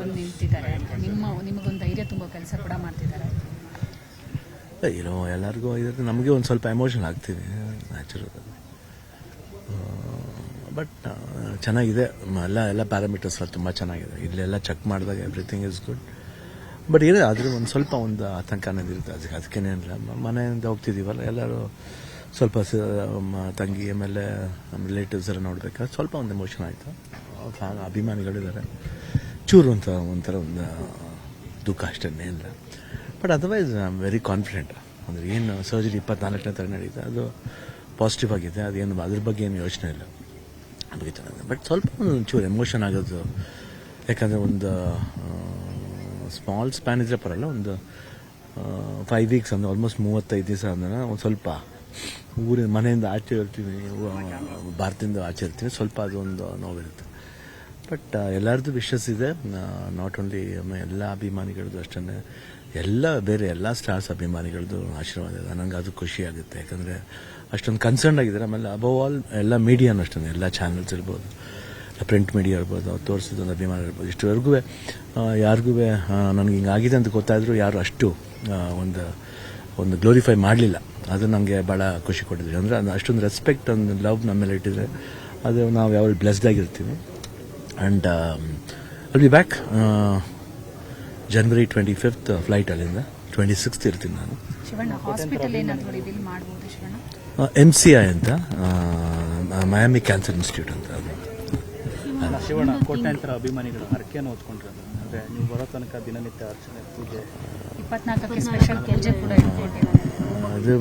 ಬಂದು ನಿಂತಿದ್ದಾರೆ. ನಿಮ್ಮ, ನಿಮಗೊಂದು ಧೈರ್ಯ ತುಂಬೋ ಕೆಲಸ ಕೂಡ ಮಾಡ್ತಿದ್ದಾರೆ. ಏನೋ ಎಲ್ಲರಿಗೂ ಇದ್ರೆ ನಮಗೆ ಒಂದು ಸ್ವಲ್ಪ ಎಮೋಷನ್ ಆಗ್ತೀವಿ ನ್ಯಾಚುರಲ್ ಬಟ್ ಚೆನ್ನಾಗಿದೆ. ಎಲ್ಲ ಎಲ್ಲ ಪ್ಯಾರಾಮೀಟರ್ಸ್ ಎಲ್ಲ ತುಂಬ ಚೆನ್ನಾಗಿದೆ. ಇಲ್ಲೆಲ್ಲ ಚೆಕ್ ಮಾಡಿದಾಗ ಎವ್ರಿಥಿಂಗ್ ಇಸ್ ಗುಡ್ ಬಟ್ ಇದೆ ಆದರೂ ಒಂದು ಸ್ವಲ್ಪ ಒಂದು ಆತಂಕ ಅನ್ನೋದು ಇರುತ್ತೆ. ಅದಕ್ಕೆ ಅದಕ್ಕೇನಿಲ್ಲ ಮನೆಯಿಂದ ಹೋಗ್ತಿದ್ದೀವಲ್ಲ ಎಲ್ಲರೂ ಸ್ವಲ್ಪ ತಂಗಿ ಆಮೇಲೆ ನಮ್ಮ ರಿಲೇಟಿವ್ಸ್ ಎಲ್ಲ ನೋಡಬೇಕಾದ್ರೆ ಸ್ವಲ್ಪ ಒಂದು ಎಮೋಷನ್ ಆಯಿತು. ಅಭಿಮಾನಿಗಳಿದ್ದಾರೆ. ಚೂರು ಅಂತ ಒಂಥರ ಒಂದು ದುಃಖ ಅಷ್ಟೇ ಇಲ್ಲ. But otherwise I am very confident ಅಂದರೆ ಏನು ಸರ್ಜರಿ ಇಪ್ಪತ್ನಾಲ್ಕನೇ ತರ ನಡೀತಾ, ಅದು ಪಾಸಿಟಿವ್ ಆಗಿದೆ. ಅದೇನು ಅದ್ರ ಬಗ್ಗೆ ಏನು ಯೋಚನೆ ಇಲ್ಲ. ಅದಕ್ಕೆ ಚೆನ್ನಾಗಿದೆ ಬಟ್ ಸ್ವಲ್ಪ ಒಂಚೂರು ಚೂರು ಎಮೋಷನ್ ಆಗೋದು. ಯಾಕಂದರೆ ಒಂದು ಸ್ಮಾಲ್ ಸ್ಪ್ಯಾನ್ ಇದ್ರೆ ಪರಲ್ಲ ಒಂದು ಫೈವ್ ವೀಕ್ಸ್ ಅಂದರೆ ಆಲ್ಮೋಸ್ಟ್ ಮೂವತ್ತೈದು ದಿವಸ ಅಂದ್ರೆ ಒಂದು ಸ್ವಲ್ಪ ಊರಿನ ಮನೆಯಿಂದ ಆಚೆ ಇರ್ತೀವಿ ಭಾರತದಿಂದ ಆಚೆ ಇರ್ತೀವಿ. ಸ್ವಲ್ಪ ಅದೊಂದು ನೋವಿರುತ್ತೆ. ಬಟ್ ಎಲ್ಲರದ್ದು ವಿಶಸ್ ಇದೆ. ನಾಟ್ ಓನ್ಲಿ ಎಲ್ಲ ಅಭಿಮಾನಿಗಳದ್ದು ಅಷ್ಟೇ ಎಲ್ಲ, ಬೇರೆ ಎಲ್ಲ ಸ್ಟಾರ್ಸ್ ಅಭಿಮಾನಿಗಳದ್ದು ಆಶೀರ್ವಾದ ಇದೆ. ನನಗೆ ಅದು ಖುಷಿ ಆಗುತ್ತೆ. ಯಾಕಂದರೆ ಅಷ್ಟೊಂದು ಕನ್ಸರ್ನ್ ಆಗಿದ್ದಾರೆ. ಆಮೇಲೆ ಅಬವ್ ಆಲ್ ಎಲ್ಲ ಮೀಡಿಯಾನು ಅಷ್ಟೇ ಎಲ್ಲ ಚಾನಲ್ಸ್ ಇರ್ಬೋದು. ಪ್ರಿಂಟ್ ಮೀಡಿಯಾ ಇರ್ಬೋದು, ಅವ್ರು ತೋರಿಸಿದೊಂದು ಅಭಿಮಾನ ಇರ್ಬೋದು. ಇಷ್ಟುವರೆಗೂ ಯಾರಿಗೂ ನನಗೆ ಹಿಂಗಾಗಿದೆ ಅಂತ ಗೊತ್ತಾದರೂ ಯಾರು ಅಷ್ಟು ಒಂದು ಒಂದು ಗ್ಲೋರಿಫೈ ಮಾಡಲಿಲ್ಲ. ಅದು ನನಗೆ ಭಾಳ ಖುಷಿ ಕೊಟ್ಟಿದೆ. ಅಂದರೆ ಅಷ್ಟೊಂದು ರೆಸ್ಪೆಕ್ಟ್ ಒಂದು ಲವ್ ನಮ್ಮ ಮೇಲೆ ಇಟ್ಟಿದ್ರೆ, ಅದು ನಾವು ಯಾವಾಗ ಬ್ಲೆಸ್ಡ್ ಆಗಿರ್ತೀವಿ. And I'll be back January twenty fifth flight ಅಲ್ಲಿಂದ. ಟ್ವೆಂಟಿ ಸಿಕ್ಸ್ತ್ ಇರ್ತೀನಿ ನಾನು. ಎಂ ಸಿ ಐ ಅಂತ. ಮಯಾಮಿ ಕ್ಯಾನ್ಸರ್ ಇನ್ಸ್ಟಿಟ್ಯೂಟ್ ಅಂತ ಅದು. ಶಿವಣ್ಣ ಕೋಟ್ಯಾಂತರ ಅಭಿಮಾನಿಗಳು ಹರಕೆಯನ್ನು ಓದ್ಕೊಂಡ್ರೆ ಅಂದ್ರೆ ನೀವು ಬರೋ ತನಕ ದಿನನಿತ್ಯ ಅರ್ಚನೆ ಪೂಜೆ. ಅದು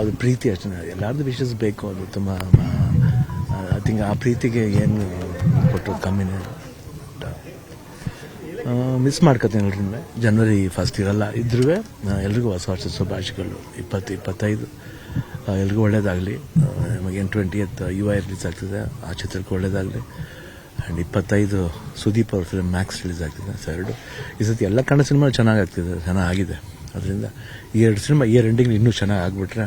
ಅದು ಪ್ರೀತಿ ಅಷ್ಟೇ. ಎಲ್ಲರದ್ದು ವಿಶಸ್ ಬೇಕು. ಅದು ತುಂಬ ಐ ಥಿಂಕ್ ಆ ಪ್ರೀತಿಗೆ ಏನು ಕೊಟ್ಟರು ಕಮ್ಮಿನೇ ಮಿಸ್ ಮಾಡ್ಕೊತೀನಿ ಎಲ್ರಿಂದ ಜನವರಿ ಫಸ್ಟ್ ಇರಲ್ಲ. ಇದ್ರೂ ಎಲ್ರಿಗೂ ಹೊಸ ವರ್ಷದ ಶುಭಾಶಯಗಳು. ಇಪ್ಪತ್ತು, ಇಪ್ಪತ್ತೈದು ಎಲ್ರಿಗೂ ಒಳ್ಳೇದಾಗಲಿ. ನಮಗೇನು ಟ್ವೆಂಟಿ ಎತ್ ಯು ಐ ರಿಲೀಸ್ ಆಗ್ತಿದೆ, ಆ ಚಿತ್ರಕ್ಕೆ ಒಳ್ಳೇದಾಗಲಿ. ಆ್ಯಂಡ್ ಇಪ್ಪತ್ತೈದು ಸುದೀಪ್ ಅವ್ರ ಫಿಲ್ಮ್ ಮ್ಯಾಕ್ಸ್ ರಿಲೀಸ್ ಆಗ್ತಿದೆ, ಸೊ ಎರಡು. ಈ ಸತಿ ಎಲ್ಲ ಕನ್ನಡ ಸಿನಿಮಾ ಚೆನ್ನಾಗಾಗ್ತಿದೆ ಚೆನ್ನಾಗಿದೆ ಅದರಿಂದ ಈ ಎರಡು ಸಿನಿಮಾ ಇಯರ್ ಎಂಡಿಂಗ್ ಇನ್ನೂ ಚೆನ್ನಾಗಿ ಆಗ್ಬಿಟ್ರೆ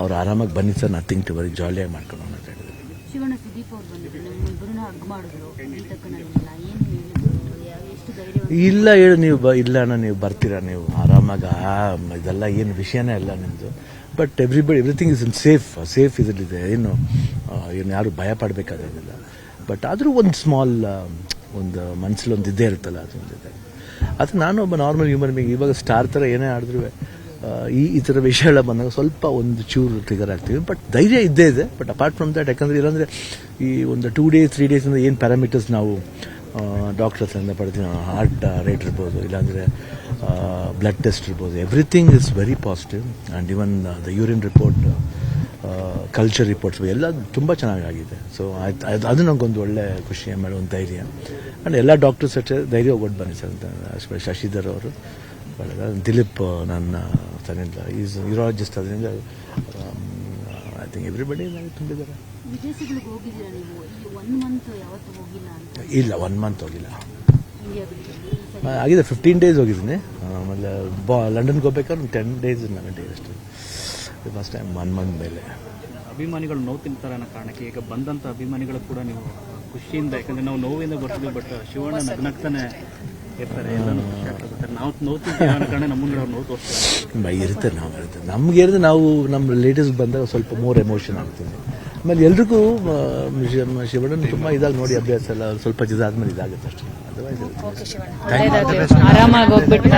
ಅವ್ರು ಆರಾಮಾಗಿ ಬನ್ನಿ ಸರ್ ನಥಿಂಗ್ ಟು ಬರೀ ಜಾಲಿಯಾಗಿ ಮಾಡ್ಕೊಂಡು ಅಂತ ಹೇಳಿದ್ರು. ಶಿವಣ್ಣ ಸುದೀಪ್ ಅವ್ರು ಬಂದಿದ್ರು ನಿಮ್ಮಿಬ್ಬರನ್ನ ಹಗ್ ಮಾಡಿದ್ರು ಈ ಏನು ಹೇಳಿದ್ರು? ಯಾವ ಎಷ್ಟು ಧೈರ್ಯ ಇಲ್ಲ ಹೇಳಿ ನೀವು ಬ ಇಲ್ಲ ಅಣ್ಣ ನೀವು ಬರ್ತೀರಾ ನೀವು ಆರಾಮಾಗಿ ಆ ಇದೆಲ್ಲ ಏನು ವಿಷಯನೇ ಇಲ್ಲ ನಿಮ್ಮದು but everybody everything is in safe safe ಇದರಲ್ಲಿದೆ ಏನು ಏನು ಯಾರು ಭಯ ಪಡಬೇಕಾದಿಲ್ಲ ಬಟ್ ಆದರೂ ಒಂದು ಸ್ಮಾಲ್ ಒಂದು ಮನಸ್ಸಲ್ಲಿ ಒಂದು ಇದ್ದೇ ಇರುತ್ತಲ್ಲ ಅದೊಂದಿದೆ. ಅದು ನಾನು ಒಬ್ಬ ನಾರ್ಮಲ್ ಹ್ಯೂಮನ್ ಬೀಂಗ್ ಇವಾಗ ಸ್ಟಾರ್ ಥರ ಏನೇ ಆಡಿದ್ರು ಈ ಈ ಥರ ವಿಷಯಗಳ ಬಂದಾಗ ಸ್ವಲ್ಪ ಒಂದು ಚೂರು ಟ್ರಿಗರ್ ಆಗ್ತೀವಿ ಬಟ್ ಧೈರ್ಯ ಇದ್ದೇ ಇದೆ. ಬಟ್ ಅಪಾರ್ಟ್ ಫ್ರಮ್ ದಟ್ ಯಾಕಂದರೆ ಇಲ್ಲಾಂದರೆ ಈ ಒಂದು ಟೂ ಡೇಸ್ ತ್ರೀ ಡೇಸಿಂದ ಏನು ಪ್ಯಾರಾಮೀಟರ್ಸ್ ನಾವು ಡಾಕ್ಟರ್ಸ್ ಹತ್ರದಿಂದ ಪಡ್ತೀವಿ ಹಾರ್ಟ್ ರೇಟ್ ಇರ್ಬೋದು, ಇಲ್ಲಾಂದರೆ ಬ್ಲಡ್ ಟೆಸ್ಟ್ ಇರ್ಬೋದು everything is very positive and even the urine report culture reports ಎಲ್ಲ ತುಂಬ ಚೆನ್ನಾಗಾಗಿದೆ. ಸೊ ಅದು ಅದು ನನಗೊಂದು ಒಳ್ಳೆ ಖುಷಿ ಆಮೇಲೆ ಒಂದು ಧೈರ್ಯ. ಆ್ಯಂಡ್ ಎಲ್ಲ ಡಾಕ್ಟರ್ಸ್ ಅಷ್ಟೇ ಧೈರ್ಯ ಒಗ್ಗಟ್ಟು ಬನ್ನಿ ಸರ್ ಅಂತ ಶಶಿಧರ್ ಅವರು. ಒಳ್ಳೆದ ದಿಲೀಪ್ ನನ್ನ ತನ್ನಿಂದ ಈಸ್ ಯೂರಾಲಜಿಸ್ಟ್ ಅದರಿಂದ ಐ ಥಿಂಕ್ ಎವ್ರಿಬಡಿ ತುಂಬಿದ್ದಾರೆ. ವಿದೇಶಗಳಿಗೆ ಹೋಗಿದ್ದೀರಾ ನೀವು? ಈ ಒನ್ ಮಂತ್ ಯಾವತ್ತು ಹೋಗಿಲ್ಲ ಅಂತ. ಇಲ್ಲ ಒನ್ ಮಂತ್ ಹೋಗಿಲ್ಲ. ಆಗಿದೆ ಫಿಫ್ಟೀನ್ ಡೇಸ್ ಹೋಗಿದ್ದೀನಿ. ಆಮೇಲೆ ಬಾ ಲಂಡನ್ಗೆ ಹೋಗ್ಬೇಕಾದ್ರೆ ಒಂದು ಟೆನ್ ಡೇಸ್ ನನ್ನ ಡೇ ಅಷ್ಟು. ಫಸ್ಟ್ ಟೈಮ್ ಒನ್ ಮಂತ್ ಮೇಲೆ. ಅಭಿಮಾನಿಗಳು ನೋವು ತಿಂತಾರೆ ಅನ್ನೋ ಕಾರಣಕ್ಕೆ ಈಗ ಬಂದಂಥ ಅಭಿಮಾನಿಗಳು ಕೂಡ ನೀವು ಖುಷಿಯಿಂದ ಯಾಕಂದ್ರೆ ನಾವು ನೋವಿಂದ ಬರ್ತೀವಿ ಬಟ್ ಶಿವಣ್ಣ ನಗ್ನಗ್ತಾನೆ ಇರ್ತಾರೆ ಎಲ್ಲಾನು ಖುಷಿ ಆಗ್ತದೆ. ನಾವು ಅನ್ನೋ ಕಾರಣ ನಮ್ಮ ಮುಂದೆ ಅವ್ರು ನೋವು ತೋರಿಸ್ತಾರೆ ಇರುತ್ತೆ ನಾವು ಇರುತ್ತೆ ನಮ್ಗೆ ಇರೋದು ನಾವು ನಮ್ಮ ರಿಲೇಟಿವ್ಸ್ ಬಂದಾಗ ಸ್ವಲ್ಪ ಮೋರ್ ಎಮೋಷನ್ ಆಗ್ತೀವಿ ಆಮೇಲೆ ಎಲ್ರಿಗೂ ಶಿವಣ್ಣ ತುಂಬ ಇದಾಗಿ ನೋಡಿ ಅಭ್ಯಾಸ ಎಲ್ಲ ಸ್ವಲ್ಪ ಇದಾದ್ಮೇಲೆ ಇದಾಗುತ್ತೆ ಅಷ್ಟೇ. Otherwise okay Shivanna. ಒಳ್ಳೇದಾಗ್ಲಿ. ಆರಾಮಾಗಿ ಹೋಗ್ಬಿಟ್ಟು